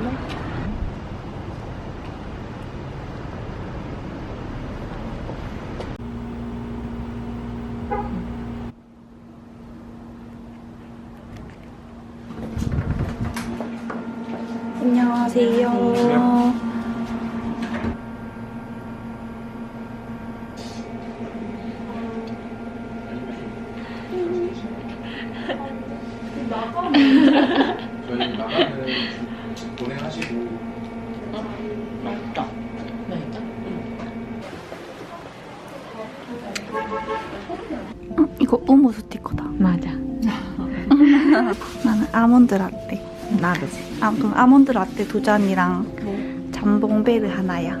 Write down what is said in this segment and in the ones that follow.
네. 안녕하세요. 우무 스티커다. 맞아. 나는 아몬드 라떼. 나도지. 아, 그럼 아몬드 라떼 두 잔이랑 잠봉베르 하나야.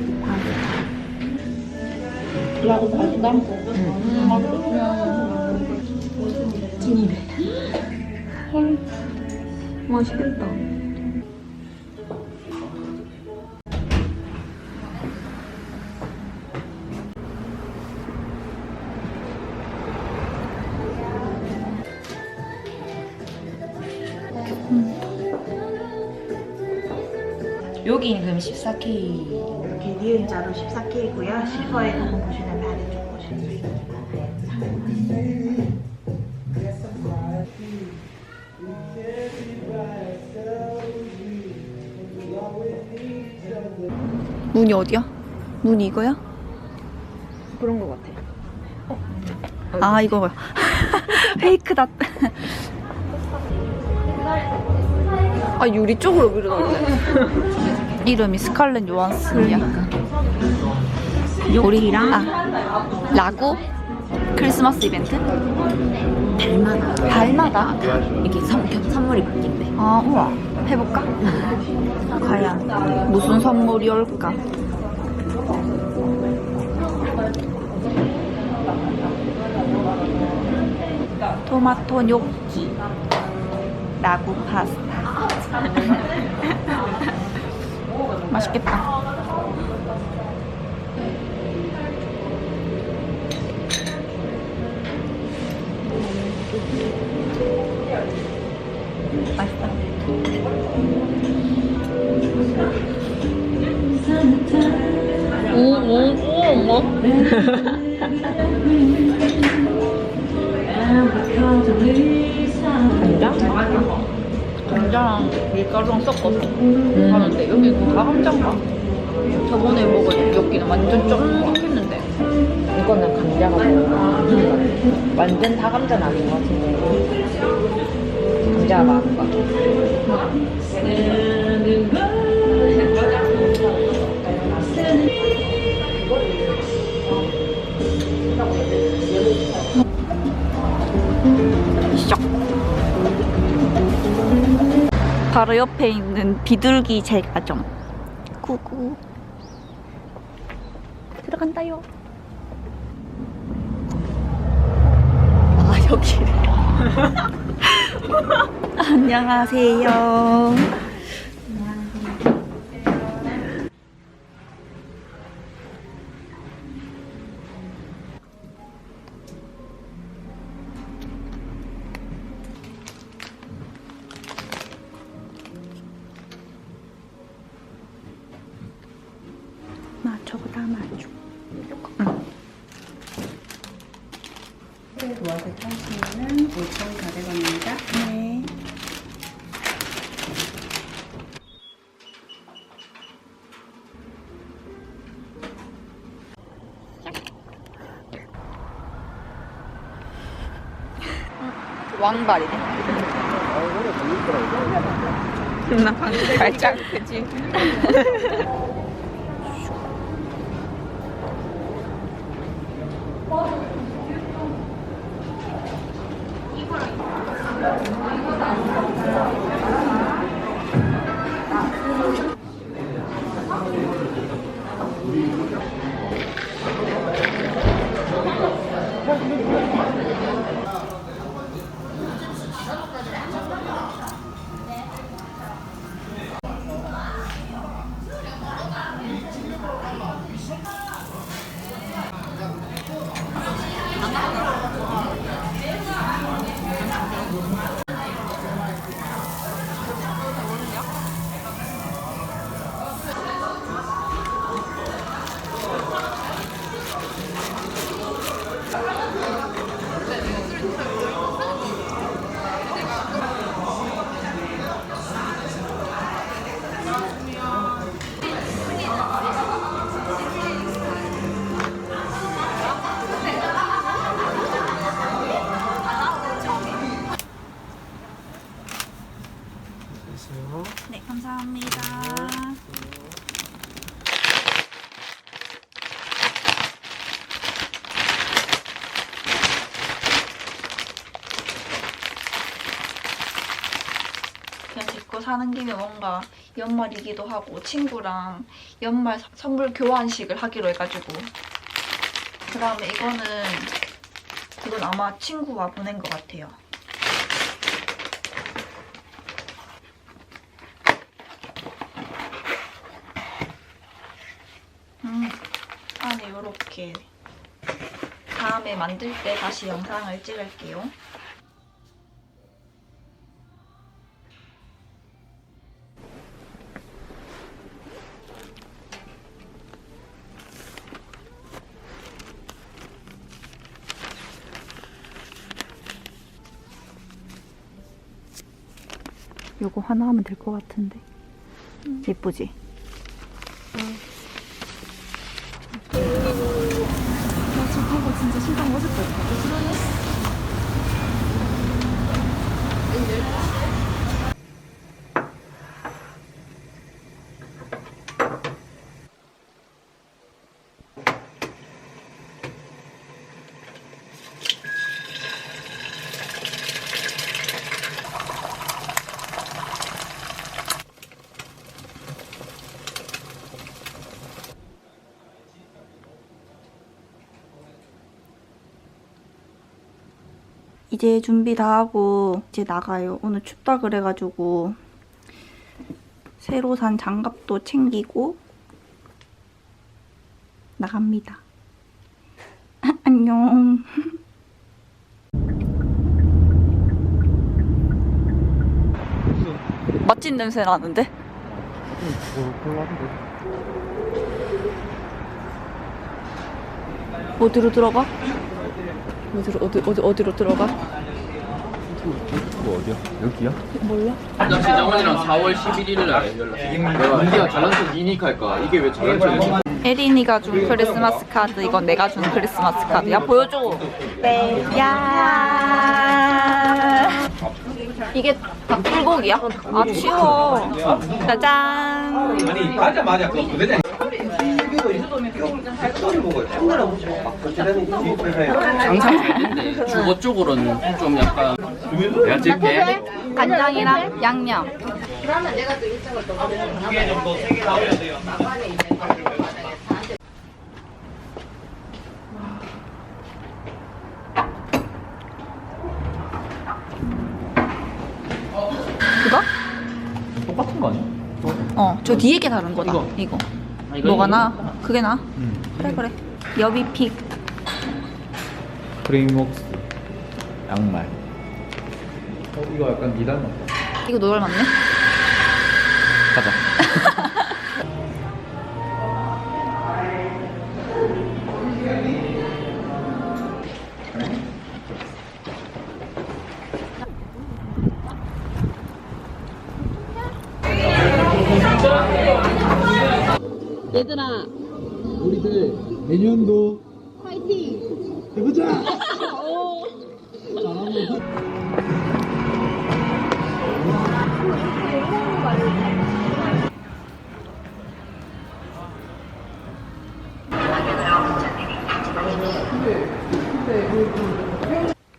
다. 찐이래. 헐, 맛있겠다. 여기는 그럼 14K. 니은자로 14K고요. 실버에 부분 보시면 아래쪽 보시면 돼요. 문이 어디야? 문이 이거야? 그런 거 같아. 아 이거 페이크다. 아 유리 쪽으로 밀어놨네. 이름이 스칼렛 요한슨이야. 요리랑 아 라구 크리스마스 이벤트? 달마다. 달마다. 이렇게 선, 겹- 선물이 바뀐대. 아 우와 해볼까? 과연 무슨 선물이 올까? 토마토 뇨끼 라구 파스타 맛있겠다 맛있다 간장? 간장 밀가루랑 섞어서 음. 하는데 여기 다 감자인가? 저번에 먹은 여기는 완전 쫀득했는데 이거는 감자가 들어가. 완전 다 감자는 아닌 것 같은데. 감자가 많은 것 같아. 쇽 바로 옆에 있는 비둘기 제과점. 구구. 들어간다요. 아 여기래. 안녕하세요 왕발이네. 나 방금 발짝 그지. 사는 김에 뭔가 연말이기도 하고 친구랑 연말 서- 선물 교환식을 하기로 해가지고 그 다음에 이거는 이건 아마 친구가 보낸 것 같아요. 음, 안에 이렇게 다음에 만들 때 다시 영상을 찍을게요. 요거 하나 하면 될 것 같은데. 예쁘지? 이제 준비 다 하고 이제 나가요. 오늘 춥다 그래가지고 새로 산 장갑도 챙기고 나갑니다. 안녕. 맛집 냄새 나는데? 어디로 들어가? 어디로 어디 어디 어디로 들어가? 뭐 어디야? 여기야? 몰라. 나 진정원이랑 4월 11일 날 연락. 내가 잘난척 니닉 할까? 이게 왜 잘난척이지? 에린이가 준 크리스마스 카드, 이건 내가 준 크리스마스 카드. 야 보여줘. 네. 야. 이게 닭불고기야? 아 치워. 짜잔. 아니 맞아 맞아 그거 그대로 장사 잘 된대. 주거 쪽으로는 좀 약간 내가 찍게. 간장이랑 양념. 그거? 똑같은 거 아니야? 어, 저 뒤에 게 다른 거다. 이거. 이거. 아, 이거 뭐가 이거. 나? 그게 나? 그래 그래. 여비픽. 프레임웍스 양말 어 이거 약간 니 닮았다 이거 노열 맞네? 가자 얘들아. 우리들 내년도 파이팅! 해보자!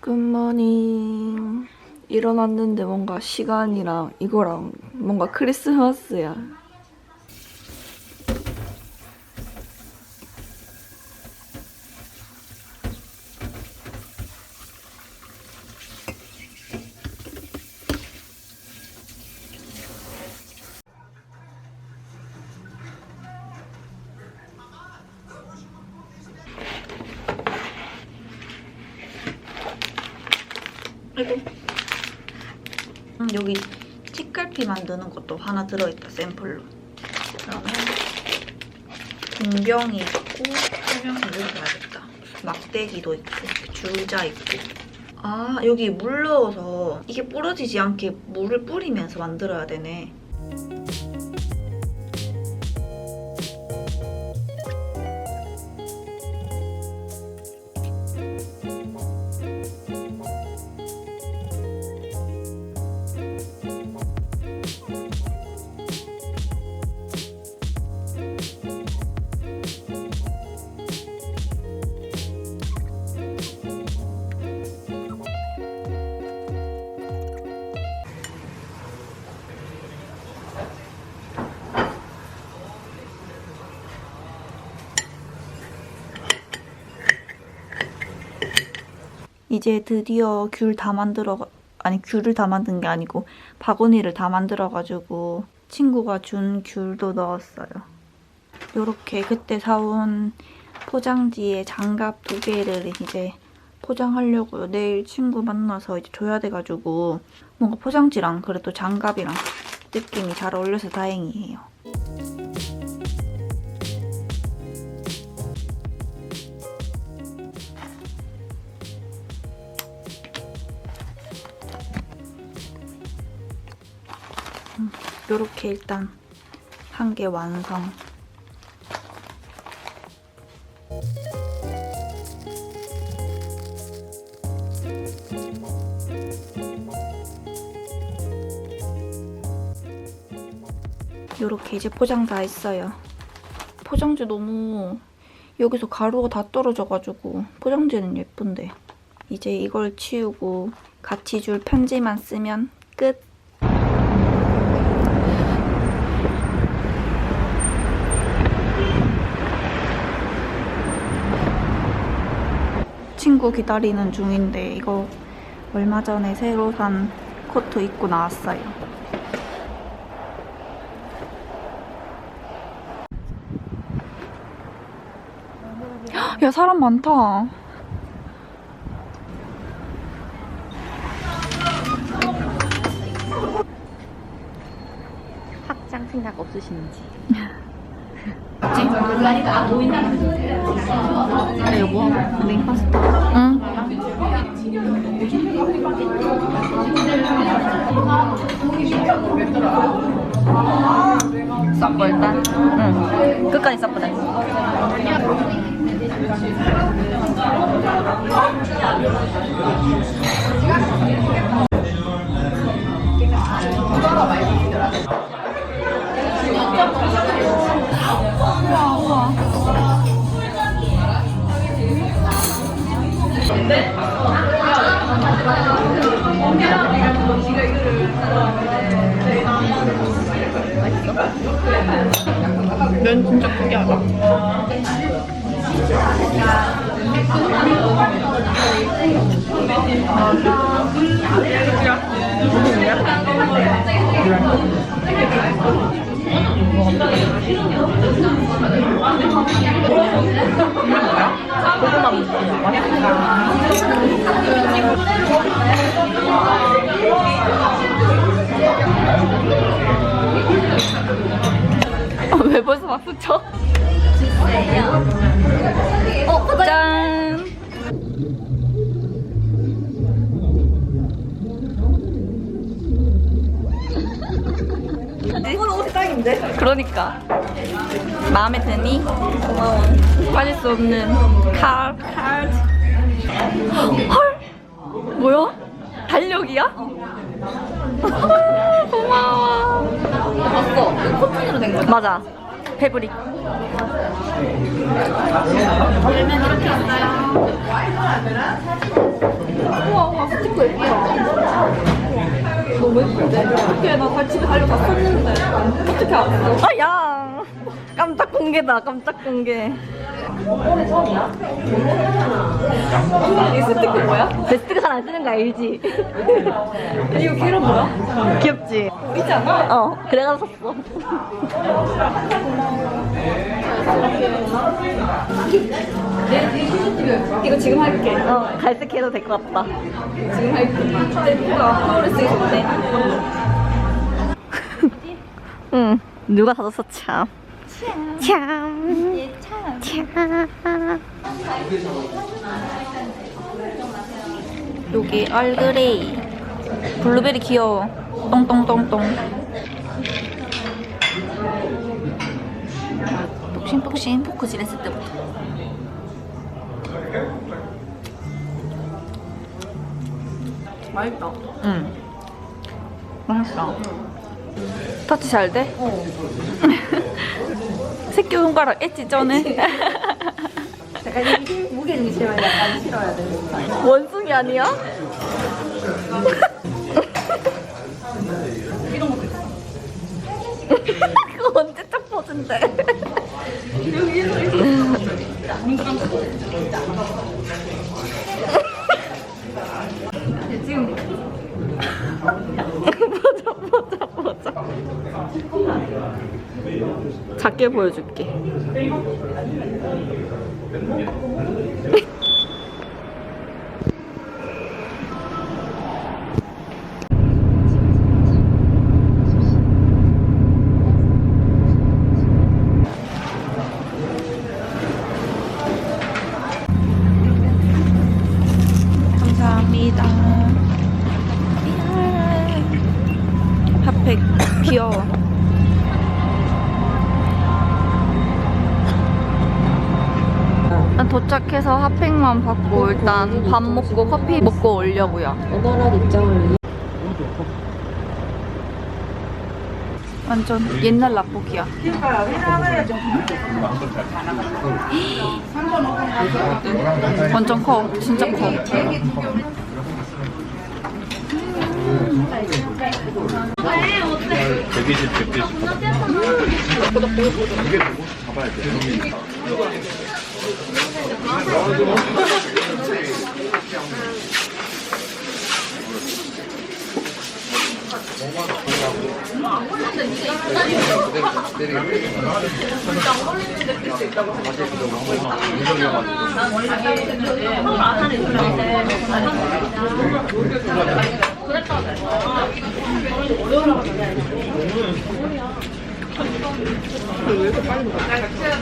굿모닝 일어났는데 뭔가 시간이랑 이거랑 뭔가 크리스마스야 여기 치갈피 만드는 것도 하나 들어있다, 샘플로. 그러면 공병이 있고 설명서 읽어야겠다. 막대기도 있고 줄자 있고 아 여기 물 넣어서 이게 부러지지 않게 물을 뿌리면서 만들어야 되네. 이제 드디어 귤 다 만들어 아니 귤을 다 만든 게 아니고 바구니를 다 만들어 가지고 친구가 준 귤도 넣었어요. 요렇게 그때 사온 포장지에 장갑 두 개를 이제 포장하려고요. 내일 친구 만나서 이제 줘야 돼 가지고 뭔가 포장지랑 그래도 장갑이랑 느낌이 잘 어울려서 다행이에요. 요렇게 일단 한 개 완성. 요렇게 이제 포장 다 했어요. 포장지 너무 여기서 가루가 다 떨어져가지고 포장지는 예쁜데 이제 이걸 치우고 같이 줄 편지만 쓰면 끝. 친구 기다리는 중인데 이거 얼마 전에 새로 산 코트 입고 나왔어요. 헉, 야 사람 많다. 확장 생각 없으신지. 아, 여보, 링 파스타. 응. 섞어 일단. 응. 끝까지 섞어내. 면 진짜 특이하다. 왜 벌써 박수 쳐? 어, 짠! 딱인데? 그러니까. 마음에 드니? 고마워. 빠질 수 없는 칼, 칼. 헐! 뭐야? 달력이야? 고마워. 봤어. 이거 코튼으로 된 거야? 맞아. 패브릭. 열면 이렇게 있어요. 우와, 우와, 스티커 예쁘다. 너무 예쁜데? 어떻게 나 집에 달려갔었는데 어떻게 알았어? 아 야! 깜짝 공개다 깜짝 공개 이 스티커 뭐야? 베스트가 잘안 쓰는 거 알지? 이거 걔랑 뭐야? 귀엽지? 있지 않아? 어 그래가지고 샀어 이거 지금 할게 어 갈색 해도 될 것 같다 지금 할게 예쁘다 거울을 쓰기 좋네 응 누가 사줬어 참 참. 참. 여기 얼그레이. 블루베리 귀여워. 똥똥똥똥. 폭신폭신 포크질 했을 때부터. 맛있다. 응. 맛있다. 터치 잘 돼? 어. 새끼 손가락 엣지 쩌네. 약간 이게 무게 중심을 약간 실어야 돼. 원숭이 아니야? 그거 언제 딱 퍼진대? 지금 보자 보자 보자 작게 보여줄게 감사합니다. 귀여워. 일단 도착해서 핫팩만 받고 일단 밥 먹고 커피 먹고 오려고요. 원활한 입장을 위해 완전 옛날 라볶이야. 완전 커, 진짜 커. 대기집 대기집 이게 보고 잡아야 돼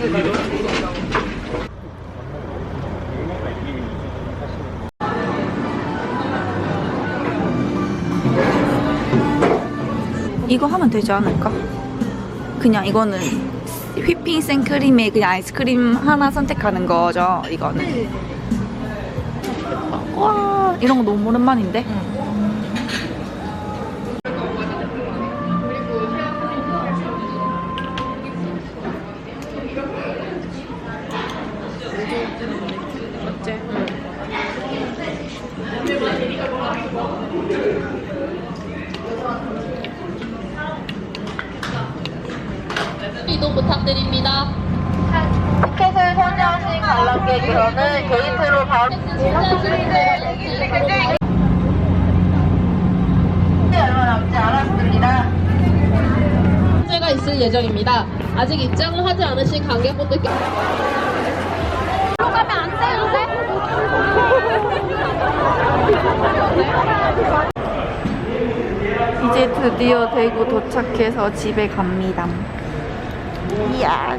이 거 하면 되지 않을까? 그냥 이거는 휘핑 생크림에 그냥 아이스크림 하나 선택하는 거죠. 이거는. 와 이런 거 너무 오랜만인데? 이동 부탁드립니다. 티켓을 선정하신 관람객으로는 게이트로 바로 얼마 남지 않았습니다. 문제가 있을 예정입니다. 아직 입장을 하지 않으신 관객분들께 이제 드디어 대구 도착해서 집에 갑니다. 이야.